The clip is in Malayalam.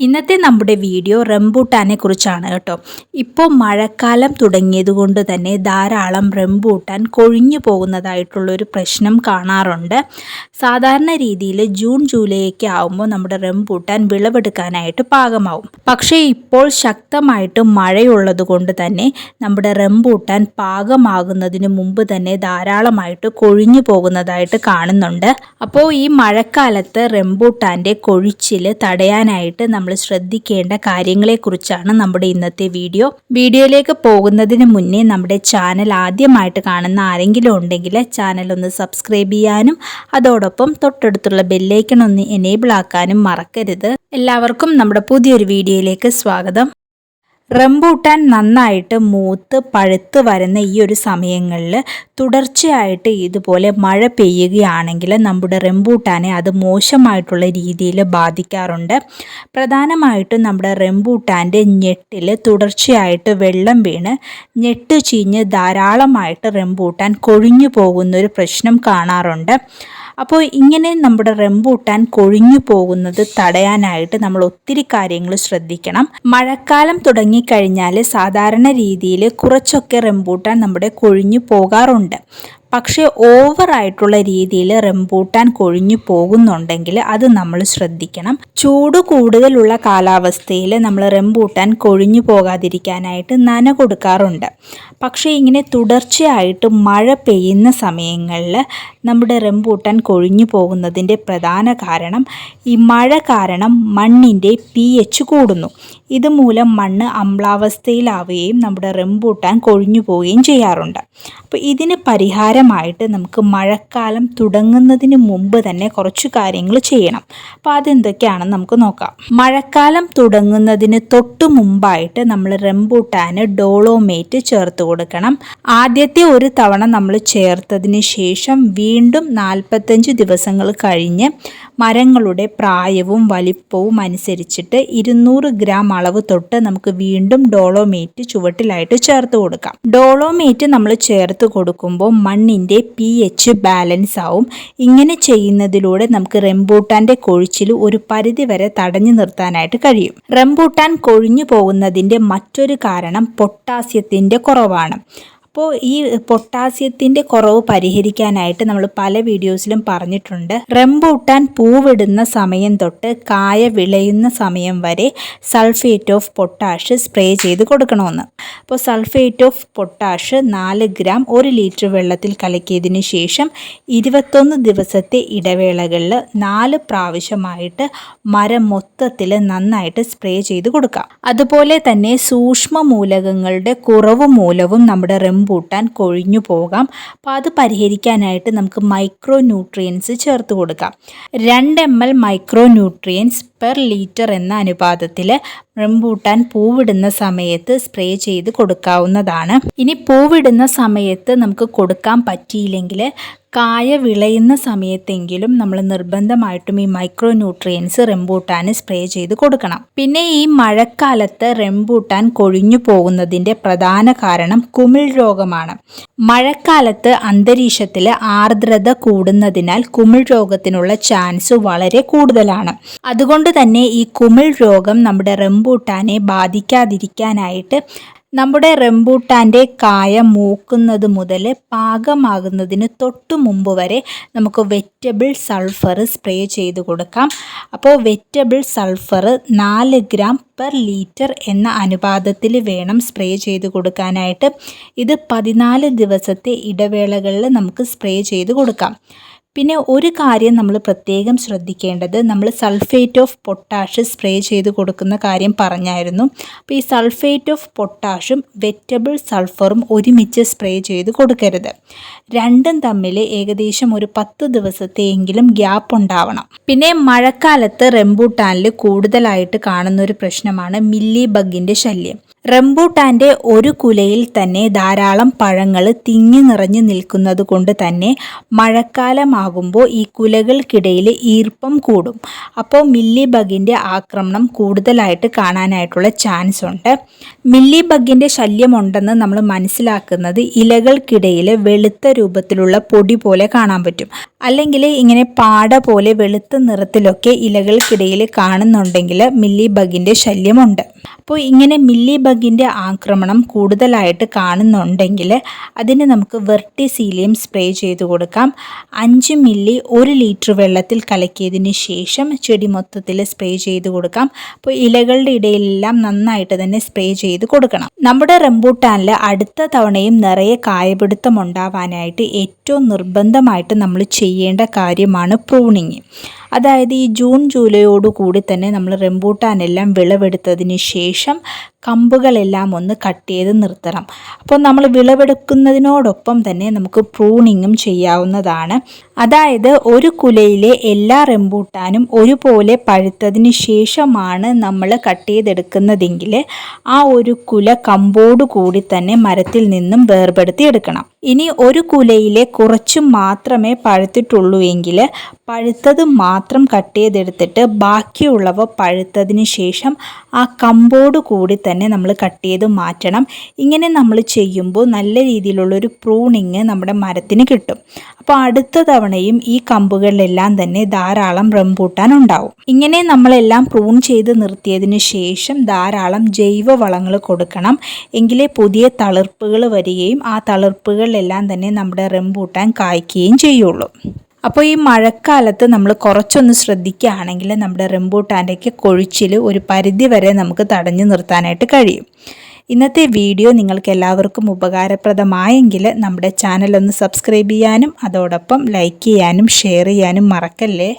ഇന്നത്തെ നമ്മുടെ വീഡിയോ റംബൂട്ടാനെ കുറിച്ചാണ് കേട്ടോ. ഇപ്പോൾ മഴക്കാലം തുടങ്ങിയതുകൊണ്ട് തന്നെ ധാരാളം റംബൂട്ടാൻ കൊഴിഞ്ഞു പോകുന്നതായിട്ടുള്ളൊരു പ്രശ്നം കാണാറുണ്ട്. സാധാരണ രീതിയിൽ ജൂൺ ജൂലൈ ഒക്കെ ആകുമ്പോൾ നമ്മുടെ റംബൂട്ടാൻ വിളവെടുക്കാനായിട്ട് പാകമാവും. പക്ഷേ ഇപ്പോൾ ശക്തമായിട്ട് മഴയുള്ളത് കൊണ്ട് തന്നെ നമ്മുടെ റംബൂട്ടാൻ പാകമാകുന്നതിന് മുമ്പ് തന്നെ ധാരാളമായിട്ട് കൊഴിഞ്ഞു പോകുന്നതായിട്ട് കാണുന്നുണ്ട്. അപ്പോൾ ഈ മഴക്കാലത്ത് റംബൂട്ടാന്റെ കൊഴിച്ചിൽ തടയാനായിട്ട് നമ്മൾ നമ്മൾ ശ്രദ്ധിക്കേണ്ട കാര്യങ്ങളെക്കുറിച്ചാണ് നമ്മുടെ ഇന്നത്തെ വീഡിയോ. വീഡിയോയിലേക്ക് പോകുന്നതിന് മുന്നേ നമ്മുടെ ചാനൽ ആദ്യമായിട്ട് കാണുന്ന ആരെങ്കിലും ഉണ്ടെങ്കിൽ ചാനൽ ഒന്ന് സബ്സ്ക്രൈബ് ചെയ്യാനും അതോടൊപ്പം തൊട്ടടുത്തുള്ള ബെല്ലൈക്കൺ ഒന്ന് എനേബിൾ ആക്കാനും മറക്കരുത്. എല്ലാവർക്കും നമ്മുടെ പുതിയൊരു വീഡിയോയിലേക്ക് സ്വാഗതം. റംബൂട്ടാൻ നന്നായിട്ട് മൂത്ത് പഴുത്ത് വരുന്ന ഈ ഒരു സമയങ്ങളിൽ തുടർച്ചയായിട്ട് ഇതുപോലെ മഴ പെയ്യുകയാണെങ്കിൽ നമ്മുടെ റംബൂട്ടാനെ അത് മോശമായിട്ടുള്ള രീതിയിൽ ബാധിക്കാറുണ്ട്. പ്രധാനമായിട്ടും നമ്മുടെ റംബൂട്ടാന്റെ ഞെട്ടിൽ തുടർച്ചയായിട്ട് വെള്ളം വീണ് ഞെട്ട് ചീഞ്ഞ് ധാരാളമായിട്ട് റംബൂട്ടാൻ കൊഴിഞ്ഞു പോകുന്നൊരു പ്രശ്നം കാണാറുണ്ട്. അപ്പോൾ ഇങ്ങനെ നമ്മുടെ റംബൂട്ടാൻ കൊഴിഞ്ഞു പോകുന്നത് തടയാനായിട്ട് നമ്മൾ ഒത്തിരി കാര്യങ്ങൾ ശ്രദ്ധിക്കണം. മഴക്കാലം തുടങ്ങിക്കഴിഞ്ഞാൽ സാധാരണ രീതിയിൽ കുറച്ചൊക്കെ റംബൂട്ടാൻ നമ്മുടെ കൊഴിഞ്ഞു പോകാറുണ്ട്. പക്ഷേ ഓവറായിട്ടുള്ള രീതിയിൽ റംബൂട്ടാൻ കൊഴിഞ്ഞു പോകുന്നുണ്ടെങ്കിൽ അത് നമ്മൾ ശ്രദ്ധിക്കണം. ചൂട് കൂടുതലുള്ള കാലാവസ്ഥയിൽ നമ്മൾ റംബൂട്ടാൻ കൊഴിഞ്ഞു പോകാതിരിക്കാനായിട്ട് നന കൊടുക്കാറുണ്ട്. പക്ഷേ ഇങ്ങനെ തുടർച്ചയായിട്ട് മഴ പെയ്യുന്ന സമയങ്ങളിൽ നമ്മുടെ റംബൂട്ടാൻ കൊഴിഞ്ഞു പോകുന്നതിന്റെ പ്രധാന കാരണം ഈ മഴ കാരണം മണ്ണിന്റെ പി എച്ച് കൂടുന്നു. ഇതുമൂലം മണ്ണ് അമ്ലാവസ്ഥയിലാവുകയും നമ്മുടെ റംബൂട്ടാൻ കൊഴിഞ്ഞു പോവുകയും ചെയ്യാറുണ്ട്. അപ്പോൾ ഇതിന് പരിഹാരമായിട്ട് നമുക്ക് മഴക്കാലം തുടങ്ങുന്നതിന് മുമ്പ് തന്നെ കുറച്ച് കാര്യങ്ങൾ ചെയ്യണം. അപ്പോൾ അതെന്തൊക്കെയാണെന്ന് നമുക്ക് നോക്കാം. മഴക്കാലം തുടങ്ങുന്നതിന് തൊട്ട് മുമ്പായിട്ട് നമ്മൾ റംബൂട്ടാന് ഡോളോമേറ്റ് ചേർത്ത് കൊടുക്കണം. ആദ്യത്തെ ഒരു തവണ നമ്മൾ ചേർത്തതിന് ശേഷം വീണ്ടും നാൽപ്പത്തഞ്ച് ദിവസങ്ങൾ കഴിഞ്ഞ് മരങ്ങളുടെ പ്രായവും വലിപ്പവും അനുസരിച്ചിട്ട് ഇരുന്നൂറ് ഗ്രാം അളവ് തൊട്ട് നമുക്ക് വീണ്ടും ഡോളോമേറ്റ് ചുവട്ടിലായിട്ട് ചേർത്ത് കൊടുക്കാം. ഡോളോമേറ്റ് നമ്മൾ ചേർത്ത് കൊടുക്കുമ്പോൾ മണ്ണിന്റെ പി എച്ച് ബാലൻസ് ആവും. ഇങ്ങനെ ചെയ്യുന്നതിലൂടെ നമുക്ക് റെംബൂട്ടാന്റെ കൊഴിച്ചിൽ ഒരു പരിധി വരെ തടഞ്ഞു നിർത്താനായിട്ട് കഴിയും. റംബൂട്ടാൻ കൊഴിഞ്ഞു പോകുന്നതിന്റെ മറ്റൊരു കാരണം പൊട്ടാസ്യത്തിന്റെ കുറവാണ്. അപ്പോൾ ഈ പൊട്ടാസ്യത്തിന്റെ കുറവ് പരിഹരിക്കാനായിട്ട് നമ്മൾ പല വീഡിയോസിലും പറഞ്ഞിട്ടുണ്ട്. റെമ്പൂട്ടാൻ പൂവിടുന്ന സമയം തൊട്ട് കായ വിളയുന്ന സമയം വരെ സൾഫേറ്റ് ഓഫ് പൊട്ടാഷ് സ്പ്രേ ചെയ്ത് കൊടുക്കണമെന്ന്. അപ്പോൾ സൾഫേറ്റ് ഓഫ് പൊട്ടാഷ് നാല് ഗ്രാം ഒരു ലിറ്റർ വെള്ളത്തിൽ കലക്കിയതിന് ശേഷം ഇരുപത്തൊന്ന് ദിവസത്തെ ഇടവേളകളിൽ നാല് പ്രാവശ്യമായിട്ട് മരം മൊത്തത്തിൽ നന്നായിട്ട് സ്പ്രേ ചെയ്ത് കൊടുക്കാം. അതുപോലെ തന്നെ സൂക്ഷ്മ മൂലകങ്ങളുടെ കുറവ് മൂലവും നമ്മുടെ റംബൂ പൂട്ടാൻ കൊഴിഞ്ഞു പോകാം. അപ്പോൾ അത് പരിഹരിക്കാനായിട്ട് നമുക്ക് മൈക്രോ ന്യൂട്രിയൻസ് ചേർത്ത് കൊടുക്കാം. രണ്ട് M L micro nutrients per litre എന്ന അനുപാതത്തിൽ റംബൂട്ടാൻ പൂവിടുന്ന സമയത്ത് സ്പ്രേ ചെയ്ത് കൊടുക്കാവുന്നതാണ്. ഇനി പൂവിടുന്ന സമയത്ത് നമുക്ക് കൊടുക്കാൻ പറ്റിയില്ലെങ്കിൽ കായ വിളയുന്ന സമയത്തെങ്കിലും നമ്മൾ നിർബന്ധമായിട്ടും ഈ മൈക്രോ ന്യൂട്രിയൻസ് റെമ്പൂട്ടാന് സ്പ്രേ ചെയ്ത് കൊടുക്കണം. പിന്നെ ഈ മഴക്കാലത്ത് റെമ്പൂട്ടാൻ കൊഴിഞ്ഞു പോകുന്നതിന്റെ പ്രധാന കാരണം കുമിൾ രോഗമാണ്. മഴക്കാലത്ത് അന്തരീക്ഷത്തിൽ ആർദ്രത കൂടുന്നതിനാൽ കുമിൾ രോഗത്തിനുള്ള ചാൻസ് വളരെ കൂടുതലാണ്. അതുകൊണ്ട് തന്നെ ഈ കുമിൾ രോഗം നമ്മുടെ റെമ്പൂട്ടാനെ ബാധിക്കാതിരിക്കാനായിട്ട് നമ്മുടെ റംബൂട്ടാന്റെ കായ മൂക്കുന്നത് മുതൽ പാകമാകുന്നതിന് തൊട്ടു മുമ്പ് വരെ നമുക്ക് വെറ്റബിൾ സൾഫർ സ്പ്രേ ചെയ്ത് കൊടുക്കാം. അപ്പോൾ വെറ്റബിൾ സൾഫർ നാല് ഗ്രാം പെർ ലീറ്റർ എന്ന അനുപാതത്തിൽ വേണം സ്പ്രേ ചെയ്ത് കൊടുക്കാനായിട്ട്. ഇത് പതിനാല് ദിവസത്തെ ഇടവേളകളിൽ നമുക്ക് സ്പ്രേ ചെയ്ത് കൊടുക്കാം. പിന്നെ ഒരു കാര്യം നമ്മൾ പ്രത്യേകം ശ്രദ്ധിക്കേണ്ടത് നമ്മൾ സൾഫേറ്റ് ഓഫ് പൊട്ടാഷ് സ്പ്രേ ചെയ്ത് കൊടുക്കുന്ന കാര്യം പറഞ്ഞായിരുന്നു. അപ്പോൾ ഈ സൾഫേറ്റ് ഓഫ് പൊട്ടാഷും വെറ്റബിൾ സൾഫറും ഒരുമിച്ച് സ്പ്രേ ചെയ്ത് കൊടുക്കരുത്. രണ്ടും തമ്മിൽ ഏകദേശം ഒരു പത്ത് ദിവസത്തെയെങ്കിലും ഗ്യാപ്പ് ഉണ്ടാവണം. പിന്നെ മഴക്കാലത്ത് റെംബൂട്ടാനിൽ കൂടുതലായിട്ട് കാണുന്ന ഒരു പ്രശ്നമാണ് മില്ലി ബഗിന്റെ ശല്യം. റംബൂട്ടാന്റെ ഒരു കുലയിൽ തന്നെ ധാരാളം പഴങ്ങൾ തിങ്ങി നിറഞ്ഞു നിൽക്കുന്നത് കൊണ്ട് തന്നെ മഴക്കാലമാകുമ്പോൾ ഈ കുലകൾക്കിടയിൽ ഈർപ്പം കൂടും. അപ്പോൾ മില്ലി ബഗിന്റെ ആക്രമണം കൂടുതലായിട്ട് കാണാനായിട്ടുള്ള ചാൻസ് ഉണ്ട്. മില്ലി ബഗിന്റെ ശല്യമുണ്ടെന്ന് നമ്മൾ മനസ്സിലാക്കുന്നത് ഇലകൾക്കിടയിൽ വെളുത്ത രൂപത്തിലുള്ള പൊടി പോലെ കാണാൻ പറ്റും. അല്ലെങ്കിൽ ഇങ്ങനെ പാട പോലെ വെളുത്ത നിറത്തിലൊക്കെ ഇലകൾക്കിടയിൽ കാണുന്നുണ്ടെങ്കിൽ മില്ലി ബഗിന്റെ ശല്യമുണ്ട്. അപ്പോൾ ഇങ്ങനെ മില്ലി ബഗിന്റെ ആക്രമണം കൂടുതലായിട്ട് കാണുന്നുണ്ടെങ്കിൽ അതിന് നമുക്ക് വെർട്ടിസീലിയം സ്പ്രേ ചെയ്ത് കൊടുക്കാം. അഞ്ച് മില്ലി ഒരു ലിറ്റർ വെള്ളത്തിൽ കലക്കിയതിന് ശേഷം ചെടി മൊത്തത്തിൽ സ്പ്രേ ചെയ്ത് കൊടുക്കാം. അപ്പോൾ ഇലകളുടെ ഇടയിലെല്ലാം നന്നായിട്ട് തന്നെ സ്പ്രേ ചെയ്ത് കൊടുക്കണം. നമ്മുടെ റംബൂട്ടാനിൽ അടുത്ത തവണയും നിറയെ കായപിടുത്തം ഉണ്ടാവാനായിട്ട് ഏറ്റവും നിർബന്ധമായിട്ട് നമ്മൾ ചെയ്യേണ്ട കാര്യമാണ് പ്രൂണിങ്. അതായത് ഈ ജൂൺ ജൂലൈയോടുകൂടി തന്നെ നമ്മൾ റംബൂട്ടാനെല്ലാം വിളവെടുത്തതിന് ശേഷം കമ്പുകളെല്ലാം ഒന്ന് കട്ട് ചെയ്ത് നിർത്തണം. അപ്പോൾ നമ്മൾ വിളവെടുക്കുന്നതിനോടൊപ്പം തന്നെ നമുക്ക് പ്രൂണിങ്ങും ചെയ്യാവുന്നതാണ്. അതായത് ഒരു കുലയിലെ എല്ലാ റെമ്പൂട്ടാനും ഒരുപോലെ പഴുത്തതിന് ശേഷമാണ് നമ്മൾ കട്ട് ചെയ്തെടുക്കുന്നതെങ്കിൽ ആ ഒരു കുല കമ്പോട് കൂടി തന്നെ മരത്തിൽ നിന്നും വേർപെടുത്തി എടുക്കണം. ഇനി ഒരു കുലയിലെ കുറച്ച് മാത്രമേ പഴുത്തിട്ടുള്ളൂ എങ്കിൽ പഴുത്തത് മാത്രം കട്ട് ചെയ്തെടുത്തിട്ട് ബാക്കിയുള്ളവ പഴുത്തതിന് ശേഷം ആ കമ്പോട് കൂടി തന്നെ നമ്മൾ കട്ട് ചെയ്ത് മാറ്റണം. ഇങ്ങനെ നമ്മൾ ചെയ്യുമ്പോൾ നല്ല രീതിയിലുള്ളൊരു പ്രൂണിങ് നമ്മുടെ മരത്തിന് കിട്ടും. അപ്പോൾ അടുത്ത തവണയും ഈ കമ്പുകളിലെല്ലാം തന്നെ ധാരാളം റംബൂട്ടാൻ ഉണ്ടാവും. ഇങ്ങനെ നമ്മളെല്ലാം പ്രൂൺ ചെയ്ത് നിർത്തിയതിന് ശേഷം ധാരാളം ജൈവ വളങ്ങൾ കൊടുക്കണം. എങ്കിലേ പുതിയ തളിർപ്പുകൾ വരികയും ആ തളിർപ്പുകളിലെല്ലാം തന്നെ നമ്മുടെ റംബൂട്ടാൻ കായ്ക്കുകയും ചെയ്യുള്ളൂ. അപ്പോൾ ഈ മഴക്കാലത്ത് നമ്മൾ കുറച്ചൊന്ന് ശ്രദ്ധിക്കുകയാണെങ്കിൽ നമ്മുടെ റംബൂട്ടാന്റെയൊക്കെ കൊഴിച്ചിൽ ഒരു പരിധി വരെ നമുക്ക് തടഞ്ഞു നിർത്താനായിട്ട് കഴിയും. ഇന്നത്തെ വീഡിയോ നിങ്ങൾക്ക് എല്ലാവർക്കും ഉപകാരപ്രദമായെങ്കിൽ നമ്മുടെ ചാനൽ ഒന്ന് സബ്സ്ക്രൈബ് ചെയ്യാനും അതോടൊപ്പം ലൈക്ക് ചെയ്യാനും ഷെയർ ചെയ്യാനും മറക്കല്ലേ?